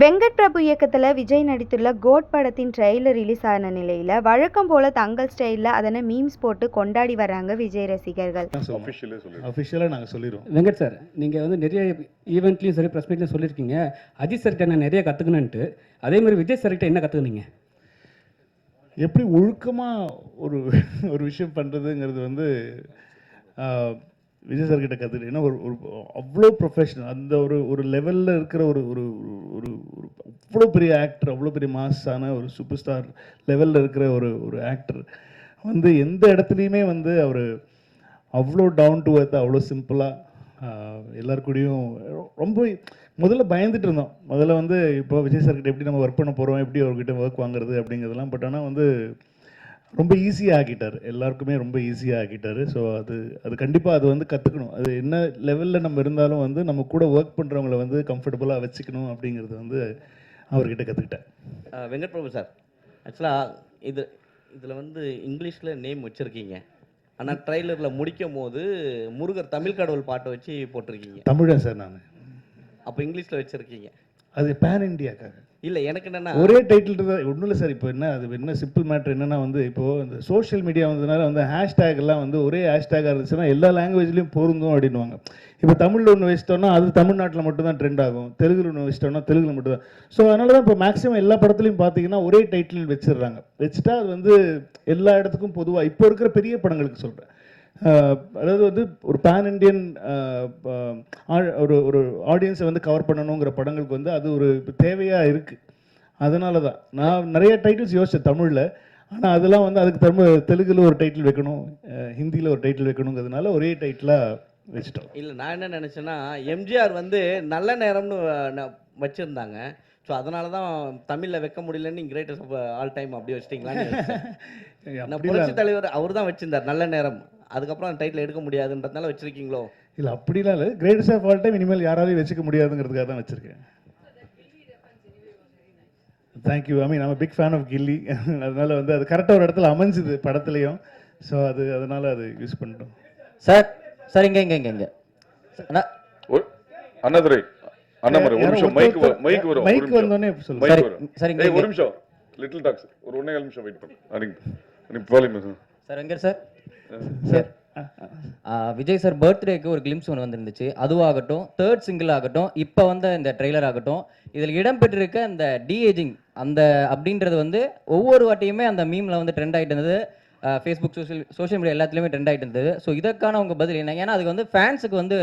வெங்கட் பிரபு இயக்கத்தில் விஜய் நடித்துள்ள கோட் படத்தின் ட்ரெய்லர் ரிலீஸ் ஆன நிலையில் வழக்கம் போல தங்கள் ஸ்டைலில் அதனை மீம்ஸ் போட்டு கொண்டாடி வராங்க விஜய் ரசிகர்கள். அஃபிஷியலாக நாங்கள் சொல்லிடுவோம் வெங்கட் சார் நீங்கள் வந்து நிறைய ஈவெண்ட்லையும் சரி ப்ரெஸ் மீட்லையும் சொல்லியிருக்கீங்க. அஜித் சார்கிட்ட நான் நிறைய கற்றுக்கணுன்ட்டு அதே மாதிரி விஜய் சார்கிட்ட என்ன கற்றுக்குனீங்க எப்படி ஒழுக்கமாக ஒரு ஒரு விஷயம் பண்ணுறதுங்கிறது வந்து விஜய் சார் கிட்ட கற்றுக்கிட்டு ஒரு ஒரு அவ்வளோ ப்ரொஃபஷனல் அந்த ஒரு ஒரு லெவலில் இருக்கிற ஒரு ஒரு ஒரு ஒரு அவ்வளோ பெரிய ஆக்டர் அவ்வளோ பெரிய மாஸான ஒரு சூப்பர் ஸ்டார் லெவலில் இருக்கிற ஒரு ஒரு ஆக்டர் வந்து எந்த இடத்துலையுமே வந்து அவர் அவ்வளோ டவுன் டு earth அவ்வளோ சிம்பிளாக எல்லாருக்கூடையும் ரொம்ப முதல்ல பயந்துட்டு இருந்தோம். முதல்ல வந்து இப்போ விஜய் சார்கிட்ட எப்படி நம்ம ஒர்க் பண்ண போகிறோம் எப்படி அவர்கிட்ட ஒர்க் வாங்குறது? அப்படிங்கிறதுலாம் பட் ஆனால் வந்து ரொம்ப ஈஸியாக ஆக்கிட்டார் எல்லாருக்குமே ரொம்ப ஈஸியாக ஆக்கிட்டார் ஸோ அது அது கண்டிப்பாக அது வந்து கற்றுக்கணும் அது என்ன லெவலில் நம்ம இருந்தாலும் வந்து நம்ம கூட ஒர்க் பண்ணுறவங்கள வந்து கம்ஃபர்டபுளாக வச்சுக்கணும் அப்படிங்கிறது வந்து அவர்கிட்ட கற்றுக்கிட்டேன் வெங்கட் பிரபு சார் ஆக்சுவலாக இது இதில் வந்து இங்கிலீஷில் நேம் வச்சுருக்கீங்க. ஆனால் ட்ரைலரில் முடிக்கும் போது முருகர் தமிழ் கடவுள் பாட்டை வச்சு போட்டிருக்கீங்க. தமிழன் சார் நான். அப்போ இங்கிலீஷில் வச்சுருக்கீங்க. அது பேன் இண்டியாக்காக இல்லை எனக்கு என்னென்னா ஒரே டைட்டில் தான் ஒன்றும் இல்லை சார் இப்போ என்ன அது என்ன சிம்பிள் மேட்ரு என்னன்னா வந்து இப்போ இந்த சோஷியல் மீடியா வந்ததுனால வந்து ஹேஷ்டேக் எல்லாம் வந்து ஒரே ஹேஷ்டேக்காக இருந்துச்சுன்னா எல்லா லாங்குவேஜ்லையும் பொருந்தும் அப்படின்னுவாங்க. இப்போ தமிழில் ஒன்று வச்சிட்டோம்னா அது தமிழ்நாட்டில் மட்டும்தான் ட்ரெண்ட் ஆகும். தெலுங்குல ஒன்று வச்சிட்டோம்னா தெலுங்குல மட்டும் தான் ஸோ அதனால தான் இப்போ மேக்ஸிமம் எல்லா படத்துலையும் பார்த்தீங்கன்னா ஒரே டைட்டில் வச்சிடுறாங்க. வச்சுட்டா அது வந்து எல்லா இடத்துக்கும் பொதுவாக இப்போ இருக்கிற பெரிய படங்களுக்கு சொல்கிறேன் அதாவது வந்து ஒரு பேன் இண்டியன் ஒரு ஒரு ஆடியன்ஸை வந்து கவர் பண்ணணுங்கிற படங்களுக்கு வந்து அது ஒரு தேவையாக இருக்குது அதனால தான் நான் நிறைய டைட்டில்ஸ் யோசிச்சேன் தமிழில். ஆனால் அதெல்லாம் வந்து அதுக்கு திரும்ப தெலுங்குல ஒரு டைட்டில் வைக்கணும் ஹிந்தியில் ஒரு டைட்டில் வைக்கணுங்கிறதுனால ஒரே டைட்டிலாக வச்சுட்டோம். இல்லை நான் என்ன நினச்சேன்னா எம்ஜிஆர் வந்து நல்ல நேரம்னு வச்சிருந்தாங்க. ஸோ அதனால தான் தமிழில் வைக்க முடியலன்னு கிரேட்டஸ்ட் ஆல் டைம் அப்படி புரட்சி தலைவர் அவர் தான் வச்சிருந்தார் நல்ல நேரம். அதுக்கப்புறம் அந்த டைட்டில் எடுக்க முடியாதுன்றதுனால வச்சிருக்கீங்களோ? இல்லை அப்படிலாம் இல்லை. கிரேட்டஸ்ட் ஆஃப் ஆல் டைம் இனிமேல் யாராலையும் வச்சுக்க முடியாதுங்கிறதுக்காக தான் வச்சுருக்கேன். தேங்க்யூ ஐ மீன் நம்ம பிக் ஃபேன் ஆஃப் கில்லி அதனால வந்து அது கரெக்டாக ஒரு இடத்துல அமைஞ்சுது படத்துலையும். ஸோ அது அதனால அது யூஸ் பண்ணிட்டோம். சார் சார் இங்க இங்க இங்க இங்க. அண்ணாதுரை. அண்ணாமலை ஒரு நிமிஷம். மைக் மைக் வரும். நிமிஷம். வந்தோடனே சொல்லுங்க. சரி, சரி, ஒரு. நிமிஷம். லிட்டில் டாக்ஸ் ஒரு ஒன்னே கால் நிமிஷம் வெயிட் பண்ணு. அரிங்க நீ போலிங்க sir Venkat sir? Sir Vijay sir பர்த்டேக்கு ஒரு கிளிம்ஸ் ஒன்று வந்திருந்துச்சு. அதுவாகட்டும் தேர்ட் சிங்கிள் ஆகட்டும் இப்போ வந்த இந்த ட்ரெய்லர் ஆகட்டும் இதில் இடம்பெற்றிருக்க இந்த டிஏஜிங் அந்த அப்படின்றது வந்து ஒவ்வொரு வாட்டியுமே அந்த மீமில் வந்து ட்ரெண்ட் ஆகிட்டு இருந்தது. ஃபேஸ்புக் சோஷியல் சோஷியல் மீடியா எல்லாத்துலேயுமே ட்ரெண்ட் ஆகிட்டு இருந்தது. ஸோ இதற்கான உங்க பதில் என்ன? ஏன்னா அதுக்கு வந்து ஃபேன்ஸுக்கு வந்து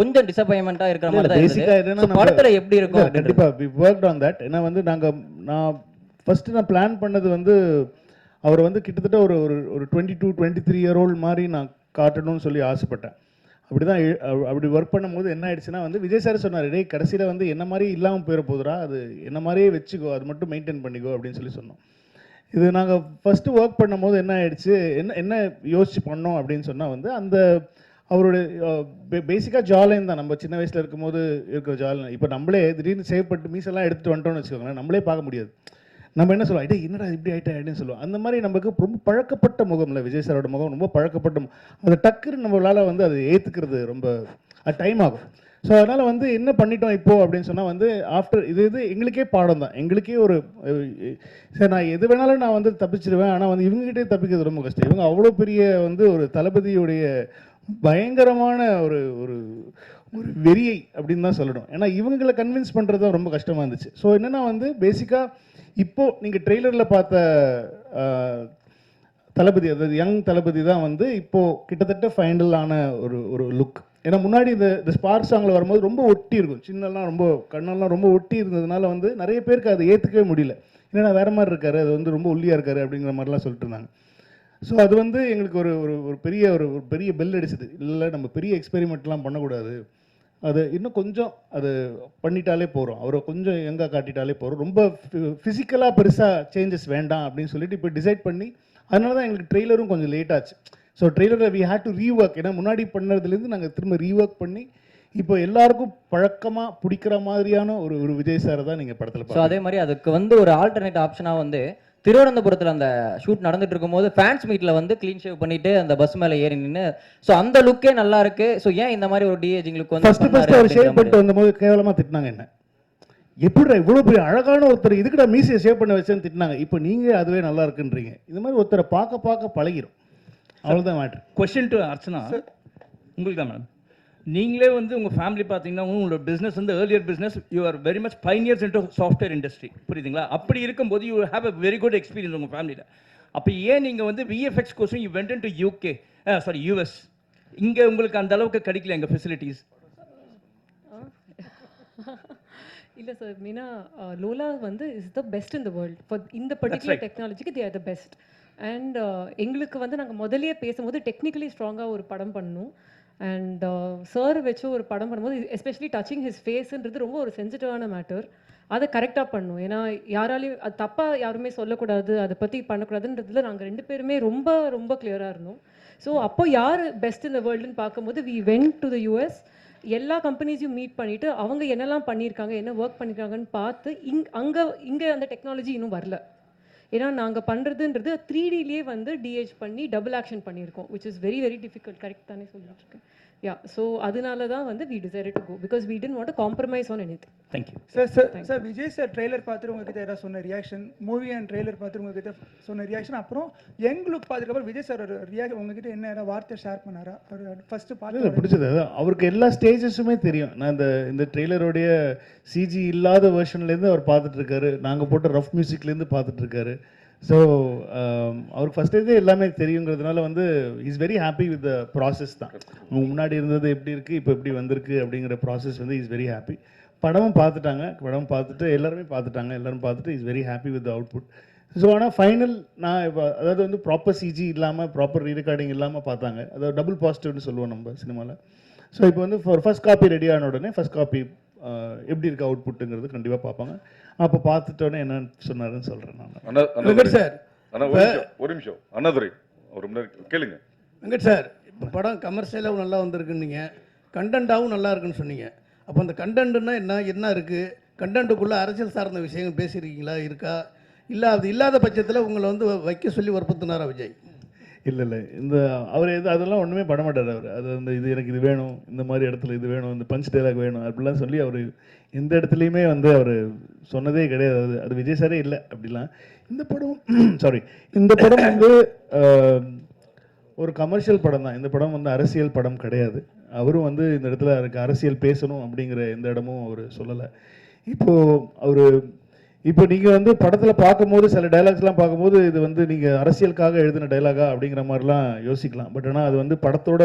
கொஞ்சம் டிசப்பாயின்மெண்ட்டாக இருக்கிற மாதிரி தான் இருந்தது. படத்துல எப்படி இருக்கும் இல்லை, கண்டிப்பா வி ஒர்க் ஆன் தட் ஏன்னா வந்து நாங்க நான் ஃபர்ஸ்ட் நான் பிளான் பண்ணது வந்து அவர் வந்து கிட்டத்தட்ட ஒரு ஒரு ஒரு twenty two twenty three year old மாதிரி நான் காட்டணும்னு சொல்லி ஆசைப்பட்டேன். அப்படி தான் அப்படி ஒர்க் பண்ணும்போது என்ன ஆயிடுச்சுன்னா வந்து விஜய் சார் சொன்னார் டேய் கடைசியில் வந்து என்ன மாதிரி இல்லாமல் போயிட போதுரா அது என்ன மாதிரியே வச்சுக்கோ அது மட்டும் மெயின்டைன் பண்ணிக்கோ அப்படின்னு சொல்லி சொன்னோம். இது நாங்கள் ஃபஸ்ட்டு ஒர்க் பண்ணும்போது என்ன ஆயிடுச்சு என்ன என்ன யோசிச்சு பண்ணோம் அப்படின்னு சொன்னால் வந்து அந்த அவருடைய பேசிக்காக ஜாலைன் தான். நம்ம சின்ன வயசில் இருக்கும்போது இருக்கிற ஜாலைன் இப்போ நம்மளே திடீர்னு சேவ் பண்ணிட்டு மீசெல்லாம் எடுத்துகிட்டு வந்துட்டோம்னு வச்சுக்கோங்களேன் நம்மளே பார்க்க முடியாது. நம்ம என்ன சொல்லுவோம்? டேய் என்னடா இப்படி ஆகிட்டா அப்படின்னு சொல்லுவோம். அந்த மாதிரி நமக்கு ரொம்ப பழக்கப்பட்ட முகம் இல்லை. விஜய் சாரோட முகம் ரொம்ப பழக்கப்பட்ட அது டக்குன்னு நம்மளால் வந்து அதை ஏற்றுக்கிறது ரொம்ப அது டைம் ஆகும். ஸோ அதனால் வந்து என்ன பண்ணிட்டோம் இப்போது அப்படின்னு சொன்னால் வந்து ஆஃப்டர் இது இது எங்களுக்கே பாடம் தான். எங்களுக்கே ஒரு சரி நான் எது வேணாலும் நான் வந்து தப்பிச்சிடுவேன் ஆனால் வந்து இவங்ககிட்டே தப்பிக்கிறது ரொம்ப கஷ்டம். இவங்க அவ்வளோ பெரிய வந்து ஒரு தளபதியுடைய பயங்கரமான ஒரு ஒரு ஒரு வெறியை அப்படின்னு தான் சொல்லணும். ஏன்னா இவங்களை கன்வின்ஸ் பண்ணுறது தான் ரொம்ப கஷ்டமாக இருந்துச்சு. ஸோ என்னென்னா வந்து பேசிக்காக இப்போது நீங்கள் ட்ரெய்லரில் பார்த்த தளபதி அதாவது யங் தளபதி தான் வந்து இப்போது கிட்டத்தட்ட ஃபைனலான ஒரு ஒரு லுக் ஏன்னா முன்னாடி இந்த இந்த ஸ்பார்க் சாங்கில் வரும்போது ரொம்ப ஒட்டி இருக்கும். சின்னெல்லாம் ரொம்ப கண்ணெல்லாம் ரொம்ப ஒட்டி இருந்ததுனால வந்து நிறைய பேருக்கு அதை ஏற்றுக்கவே முடியல. ஏன்னா வேறு மாதிரி இருக்காரு அது வந்து ரொம்ப ஒல்லியாக இருக்காரு அப்படிங்கிற மாதிரிலாம் சொல்லிட்டு இருந்தாங்க. ஸோ அது வந்து எங்களுக்கு ஒரு ஒரு ஒரு பெரிய ஒரு ஒரு பெரிய பெல் அடிச்சது. இல்லை நம்ம பெரிய எக்ஸ்பெரிமெண்ட்லாம் பண்ணக்கூடாது. அது இன்னும் கொஞ்சம் அது பண்ணிட்டாலே போகிறோம் அவரை கொஞ்சம் எங்கே காட்டிட்டாலே போகிறோம் ரொம்ப ஃபிசிக்கலாக பெருசாக சேஞ்சஸ் வேண்டாம் அப்படின்னு சொல்லிட்டு இப்போ டிசைட் பண்ணி அதனால தான் எங்களுக்கு ட்ரெய்லரும் கொஞ்சம் லேட் ஆச்சு. ஸோ ட்ரெய்லரை வி ஹேட் டு ரீஒர்க் ஏன்னா முன்னாடி பண்ணதுலேருந்து நாங்கள் திரும்ப ரீஒர்க் பண்ணி இப்போ எல்லாருக்கும் பழக்கமாக பிடிக்கிற மாதிரியான ஒரு ஒரு விஜய் சாரை தான் நீங்கள் படத்தில் ஸோ அதே மாதிரி அதுக்கு வந்து ஒரு ஆல்டர்னேட் ஆப்ஷனாக வந்து திருவனந்தபுரத்தில் அந்த ஷூட் நடந்துட்டு இருக்கும்போது ஃபேன்ஸ் மீட்டில் வந்து க்ளீன் ஷேவ் பண்ணிட்டு அந்த பஸ் மேலே ஏறி நின்று ஸோ அந்த லுக்கே நல்லா இருக்கு. ஸோ ஏன் இந்த மாதிரி ஒரு டிஏஜிங் லுக் வந்து ஃபர்ஸ்ட் பண்ணாரு ஃபர்ஸ்ட் அவர் ஷேவ் பண்ணிட்டு. வந்தபோது கேவலமாக திட்டினாங்க என்ன? எப்படிடா இவ்வளோ பெரிய அழகான ஒருத்தர் இதுக்குடா மீசையை சேவ் பண்ண வச்சேன்னு திட்டினாங்க. இப்போ நீங்கள் அதுவே நல்லா இருக்குன்றீங்க. இந்த மாதிரி ஒருத்தரை பார்க்க பார்க்க பழகிரும். அவ்வளோதான் மேட்ரு கொஷின் டு அர்ச்சனா. உங்களுக்கு தான் மேடம் நீங்களே வந்து உங்கள் ஃபேமிலி பார்த்தீங்கன்னா உங்களோட பிஸ்னஸ் வந்து earlier business you are very much pioneers into software industry புரியுதுங்களா? அப்படி இருக்கும்போது you have a very good experience உங்கள் ஃபேமிலியில் அப்போ ஏன் நீங்கள் வந்து VFX கோர்ஸும் you went to UK sorry US இங்கே உங்களுக்கு அந்த அளவுக்கு கிடைக்கல எங்கள் ஃபெசிலிட்டிஸ் இல்லை சார் மீனா லோலா வந்து is the best in the world for இந்த particular. டெக்னாலஜிக்கு they are the best and எங்களுக்கு வந்து நாங்கள் முதல்லயே பேசும்போது டெக்னிக்கலி ஸ்ட்ராங்காக ஒரு படம் பண்ணணும். அண்ட் சார் uh, வச்சு ஒரு படம் பண்ணும்போது எஸ்பெஷலி டச்சிங் ஹிஸ் ஃபேஸ்ன்றது ரொம்ப ஒரு சென்சிட்டிவான மேட்டர் அதை கரெக்டாக பண்ணும். ஏன்னா யாராலையும் அது தப்பாக யாருமே சொல்லக்கூடாது அதை பற்றி பண்ணக்கூடாதுன்றதுல நாங்கள் ரெண்டு பேருமே ரொம்ப ரொம்ப கிளியராக இருந்தோம். ஸோ அப்போ யார் பெஸ்ட் இந்த வேர்ல்டுன்னு பார்க்கும்போது we went to the US எல்லா கம்பெனிஸையும் மீட் பண்ணிவிட்டு அவங்க என்னெல்லாம் பண்ணியிருக்காங்க என்ன ஒர்க் பண்ணியிருக்காங்கன்னு பார்த்து இங் அங்கே இங்கே அந்த டெக்னாலஜி இன்னும் வரல. ஏன்னா நாங்கள் பண்ணுறதுன்றது த்ரீ டிலேயே வந்து டிஹெச் பண்ணி டபுள் ஆக்ஷன் பண்ணியிருக்கோம் which is very very difficult correct தானே சொல்லிட்டு இருக்கேன் யா ஸோ அதனால தான் வந்து we decide to go because we don't want compromise on any thank you sir sir sir Vijay sir trailer பார்த்துட்டு உங்ககிட்ட ஏதாவது சொன்ன ரியாக்ஷன் மூவி அண்ட் ட்ரெய்லர் பார்த்துட்டு உங்ககிட்ட சொன்ன ரியாக்ஷன் அப்புறம் யங் லுக் பார்த்துக்கப்புறம் விஜய் சார் ஒரு ரியாக்ட் உங்ககிட்ட என்ன வார்த்தை ஷேர் பண்ணாரா? ஃபர்ஸ்ட் இல்லை பார்த்து பிடிச்சது அவருக்கு எல்லா ஸ்டேஜஸுமே தெரியும். நான் இந்த இந்த ட்ரெய்லருடைய சிஜி இல்லாத வெர்ஷன்லேருந்து அவர் பார்த்துட்டு இருக்காரு. நாங்கள் போட்ட ரஃப் மியூசிக்லேருந்து பார்த்துட்டு இருக்காரு. ஸோ அவருக்கு ஃபஸ்ட்டே எல்லாமே தெரியுங்கிறதுனால வந்து is very happy with the process தான். முன்னாடி இருந்தது எப்படி இருக்குது இப்போ எப்படி வந்திருக்கு அப்படிங்கிற ப்ராசஸ் வந்து இஸ் வெரி ஹாப்பி படமும் பார்த்துட்டாங்க படம் பார்த்துட்டு எல்லாருமே பார்த்துட்டாங்க எல்லாரும் பார்த்துட்டு is very happy with output so ஆனால் ஃபைனல் நான் இப்போ அதாவது வந்து ப்ராப்பர் சிஜி இல்லாமல் ப்ராப்பர் ரீரெக்கார்டிங் இல்லாமல் பார்த்தாங்க. அதாவது டபுள் பாசிட்டிவ்னு சொல்லுவோம் நம்ம சினிமாவில் ஸோ இப்போ வந்து ஃபர்ஸ்ட் காப்பி ரெடி ஆன உடனே ஃபர்ஸ்ட் காப்பி எப்படி இருக்கு அவுட்புட்டுங்கிறது கண்டிப்பாக பார்ப்பாங்க. அப்போ பார்த்துட்டோன்னே என்னன்னு சொன்னாருன்னு சொல்கிறேன் நான். சார் ஒரு நிமிஷம் ஒரு நிமிஷம். அண்ணாதுரை ஒரு முன்னாடி கேளுங்க. வெங்கட் சார் இப்போ படம் கமர்ஷியலாகவும் நல்லா வந்திருக்குன்னீங்க. கண்டென்ட்டாகவும் நல்லா இருக்குன்னு சொன்னீங்க. அப்போ அந்த கண்டென்ட்னா என்ன என்ன இருக்குது கண்டென்ட்டுக்குள்ளே அரசியல் சார்ந்த விஷயங்கள் பேசியிருக்கீங்களா? இருக்கா? இல்லை அது இல்லாத பட்சத்தில் உங்களை வந்து வைக்க சொல்லி வற்புறுத்தினாரா விஜய்? இல்லை இல்லை. இந்த அவர் எது அதெல்லாம் ஒன்றுமே பண்ண மாட்டார் அவர். அது அந்த இது எனக்கு இது வேணும் இந்த மாதிரி இடத்துல இது வேணும் இந்த பஞ்ச் டைலாக் வேணும் அப்படிலாம் சொல்லி அவர் எந்த இடத்துலையுமே வந்து அவர் சொன்னதே கிடையாது. அது அது விஜய் சாரே இல்லை அப்படிலாம். இந்த படம் சாரி இந்த படம் வந்து ஒரு கமர்ஷியல் படம் தான். இந்த படம் வந்து அரசியல் படம் கிடையாது. அவரும் வந்து இந்த இடத்துல எனக்கு அரசியல் பேசணும் அப்படிங்கிற எந்த இடமும் அவர் சொல்லலை. இப்போது அவர் இப்போ நீங்கள் வந்து படத்தில் பார்க்கும்போது சில டைலாக்ஸ்லாம் பார்க்கும்போது இது வந்து நீங்கள் அரசியலுக்காக எழுதின டைலாகா அப்படிங்கிற மாதிரிலாம் யோசிக்கலாம். பட் ஆனால் அது வந்து படத்தோட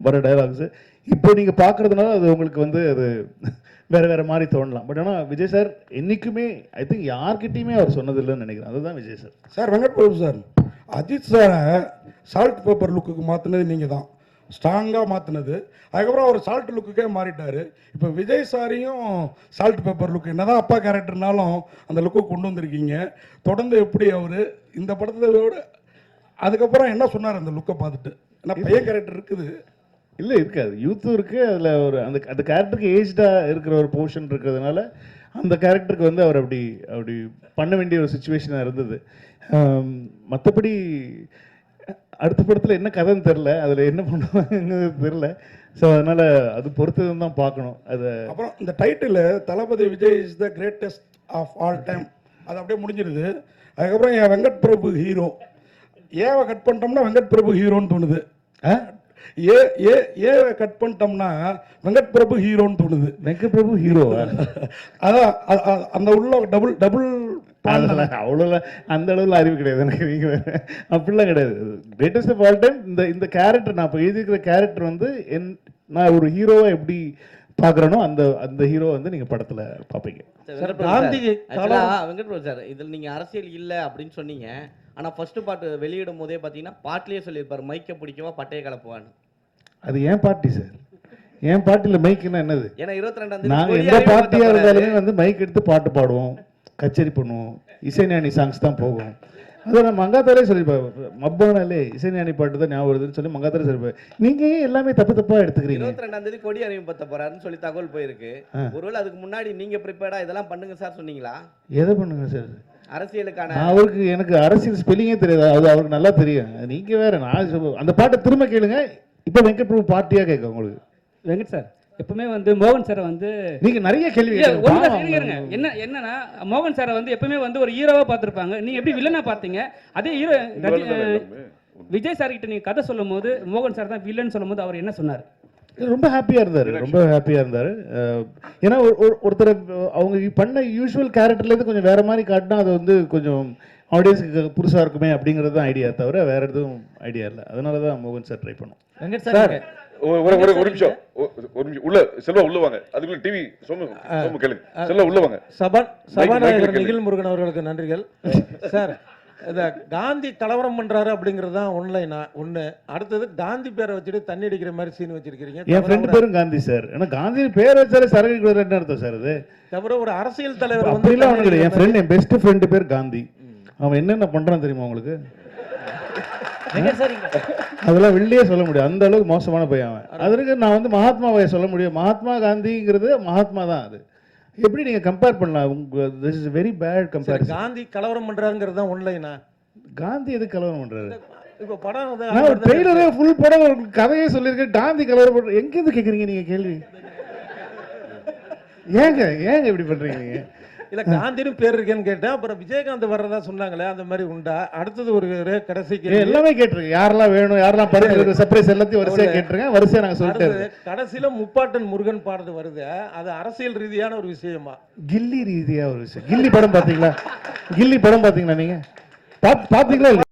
வர டைலாக்ஸு இப்போ நீங்கள் பார்க்குறதுனால அது உங்களுக்கு வந்து அது வேறு வேறு மாதிரி தோணலாம். பட் ஆனால் விஜய் சார் என்றைக்குமே ஐ திங்க் யார்கிட்டையுமே அவர் சொன்னதில்லைன்னு நினைக்கிறேன். அதுதான் Vijay sir sir Venkat Prabhu sir Ajith சாரை சால்ட் பேப்பர் லுக்குக்கு மாற்றினது நீங்கள் தான் ஸ்ட்ராங்காக மாற்றினது அதுக்கப்புறம் அவர் சால்ட் லுக்குக்கே மாறிட்டார். இப்போ விஜய் சாரையும் சால்ட் பேப்பர் லுக் என்னதான் அப்பா கேரக்டர்னாலும் அந்த லுக்கு கொண்டு வந்திருக்கீங்க. தொடர்ந்து எப்படி அவர் இந்த படத்தை விட அதுக்கப்புறம் என்ன சொன்னார் அந்த லுக்கை பார்த்துட்டு? ஏன்னா பையன் கேரக்டர் இருக்குது. இல்லை இருக்காது. யூத்தும் இருக்குது அதில் ஒரு அந்த அந்த கேரக்டருக்கு ஏஜ்டாக இருக்கிற ஒரு போர்ஷன் இருக்கிறதுனால அந்த கேரக்டருக்கு வந்து அவர் அப்படி அப்படி பண்ண வேண்டிய ஒரு சுச்சுவேஷனாக இருந்தது. மற்றபடி அடுத்த படத்தில் என்ன கதைன்னு தெரில அதில் என்ன பண்ணுவாங்கன்னு தெரில ஸோ அதனால் அது பொறுத்ததுன்னு தான் பார்க்கணும். அதை அப்புறம் இந்த title Thalapathy Vijay is the greatest of all time அது அப்படியே முடிஞ்சிருது. அதுக்கப்புறம் என் வெங்கட் பிரபு ஹீரோ ஏவை கட் பண்ணிட்டோம்னா வெங்கட் பிரபு ஹீரோன்னு தோணுது. ஏ ஏ ஏவை கட் பண்ணிட்டோம்னா வெங்கட் பிரபு ஹீரோன்னு தோணுது. வெங்கட் பிரபு ஹீரோவா அதான் அந்த உள்ள டபுள் டபுள் அதெல்லாம் அவ்வளோலாம் அந்த அளவில் அறிவு கிடையாது எனக்கு. நீங்கள் அப்படிலாம் கிடையாது. கிரேட்டஸ்ட் ஆஃப் ஆல் டைம் இந்த இந்த கேரக்டர் நான் இப்போ எழுதியிருக்கிற கேரக்டர் வந்து என் நான் ஒரு ஹீரோவை எப்படி பார்க்குறேனோ அந்த அந்த ஹீரோ வந்து நீங்கள் படத்தில் பார்ப்பீங்க. சார் காந்தி ஆக்சுவலாக வெங்கட் பிரபு சார். இதில் நீங்கள் அரசியல் இல்லை அப்படின்னு சொன்னீங்க. ஆனால் ஃபர்ஸ்ட் பாட்டு வெளியிடும் போதே பார்த்தீங்கன்னா பாட்டிலேயே சொல்லியிருப்பார் மைக்கை பிடிக்கவா பட்டையை கலப்புவான்னு. அது ஏன் பார்ட்டி சார்? என் பார்ட்டியில் மைக்குன்னா என்னது? ஏன்னா இருபத்தி ரெண்டாம் நாங்கள் எந்த பார்ட்டியாக இருந்தாலுமே வந்து மைக் எடுத்து பாட்டு பாடுவோம். கச்சேரி பண்ணுவோம். இசைஞானி சாங்ஸ் தான் போகும். அதை நான் மங்காத்தாலே சொல்லியிருப்பேன் மப்பானாலே இசைஞானி பாட்டு தான் ஞாபகம் வருதுன்னு சொல்லி மங்காத்தாலே சொல்லியிருப்பேன் நீங்கள் ஏன் எல்லாமே தப்பு தப்பாக எடுத்துக்கிறீங்க? இருபத்தி ரெண்டாம் தேதி கொடி அறிமுகப்படுத்த போறாருன்னு சொல்லி தகவல் போயிருக்கு. ஒருவேளை அதுக்கு முன்னாடி நீங்க ப்ரிப்பேர்டா இதெல்லாம் பண்ணுங்க சார் சொன்னீங்களா? எதை பண்ணுங்க சார்? அரசியலுக்கான அவருக்கு எனக்கு அரசியல் ஸ்பெல்லிங்கே தெரியாது. அது அவருக்கு நல்லா தெரியும். நீங்க வேற நான் அந்த பாட்டை திரும்ப கேளுங்க. இப்போ வெங்கட் பிரபு பார்ட்டியாக கேட்க உங்களுக்கு. வெங்கட் சார் எப்பவுமே வந்து மோகன் சாரை வந்து நீங்க நிறைய கேள்வி. என்ன என்னன்னா மோகன் சாரை வந்து எப்பவுமே வந்து ஒரு ஹீரோவா பார்த்திருப்பாங்க. நீங்க எப்படி வில்லனா பார்த்தீங்க? அதே ஹீரோ. விஜய் சார் கிட்ட நீங்க கதை சொல்லும் போது மோகன் சார் தான் வில்லன் சொல்லும் போது அவர் என்ன சொன்னார்? ரொம்ப ஹாப்பியா இருந்தாரு. ரொம்ப ஹாப்பியா இருந்தாரு. ஏன்னா ஒரு- ஒரு- ஒருத்தர் அவங்க பண்ண யூஷுவல் கேரக்டர்ல இருந்து கொஞ்சம் வேற மாதிரி காட்டினா அது வந்து கொஞ்சம் ஆடியன்ஸுக்கு புதுசா இருக்குமே அப்படிங்கிறது தான் ஐடியா தவிர வேற எதுவும் ஐடியா இல்லை. அதனால தான் மோகன் சார் ட்ரை பண்ணோம். சார். ஒரு ஒரு- ஒரு நிமிஷம். ஒரு நிமிஷம். உள்ள செல்வா உள்ள வாங்க. அதுக்குள்ள டிவி சோமு சோமு கேளுங்க. செல்வா உள்ள வாங்க. சபா சபாநாயகர். நிகில் முருகன் அவர்களுக்கு நன்றிகள். சார் இந்த காந்தி கலவரம் பண்றாரு அப்படிங்கிறது தான் ஒன்லைனா ஒன்று அடுத்தது காந்தி பேரை வச்சுட்டு தண்ணி அடிக்கிற மாதிரி சீன் வச்சிருக்கிறீங்க. என் ஃப்ரெண்டு பேரும் காந்தி சார். ஏன்னா காந்தி பேர் வச்சாலே சரக்கு கூடாது என்ன அர்த்தம் சார் அது? தவிர ஒரு அரசியல் தலைவர் வந்து கிடையாது. என் ஃப்ரெண்ட் என் பெஸ்ட் ஃப்ரெண்டு பேர் காந்தி. அவன் என்னென்ன பண்றான் தெரியுமா உங்களுக்கு? அதெல்லாம் வெளியே சொல்ல முடியாது. அந்த அளவுக்கு மோசமான பையன் அவன். அதற்கு நான் வந்து மகாத்மாவை சொல்ல முடியும். மகாத்மா காந்திங்கிறது மகாத்மா தான் அது. எப்படி நீங்க கம்பேர் பண்ணலாம்? This is very bad comparison Gandhi கலவரம் பண்றாருங்கிறது தான் ஒன்லைனா காந்தி எதுக்கு கலவரம் பண்றாரு? இப்போ படம் நான் ஒரு ட்ரெய்லரே ஃபுல் படம் ஒரு கதையே சொல்லியிருக்கேன். காந்தி கலவரம் பண்ற எங்க இருந்து கேக்குறீங்க நீங்க கேள்வி? ஏங்க ஏங்க இப்படி பண்றீங்க நீங்க? இல்ல காந்தின்னு பேர் இருக்கேன்னு கேட்டேன். அப்புறம் விஜயகாந்த் வர்றதா சொன்னாங்களே அந்த மாதிரி உண்டா? அடுத்தது ஒரு கடைசி ஏ, கேள்வி. எல்லாமே கேட்டிருக்கேன் யாரெல்லாம் வேணும் யாரெல்லாம் இருக்கிற சர்ப்ரைஸ் எல்லாத்தையும் வரிசையா ஒரு- கேட்டிருக்கேன் வரிசையா நாங்க சொல்லிட்டே கடைசியில முப்பாட்டன் முருகன் பாடுறது வருது. அது அரசியல் ரீதியான ஒரு விஷயமா? கில்லி ரீதியா ஒரு விஷயம். கில்லி படம் பாத்தீங்களா கில்லி படம் பாத்தீங்களா நீங்க? பாத்- பாத்தீங்களா?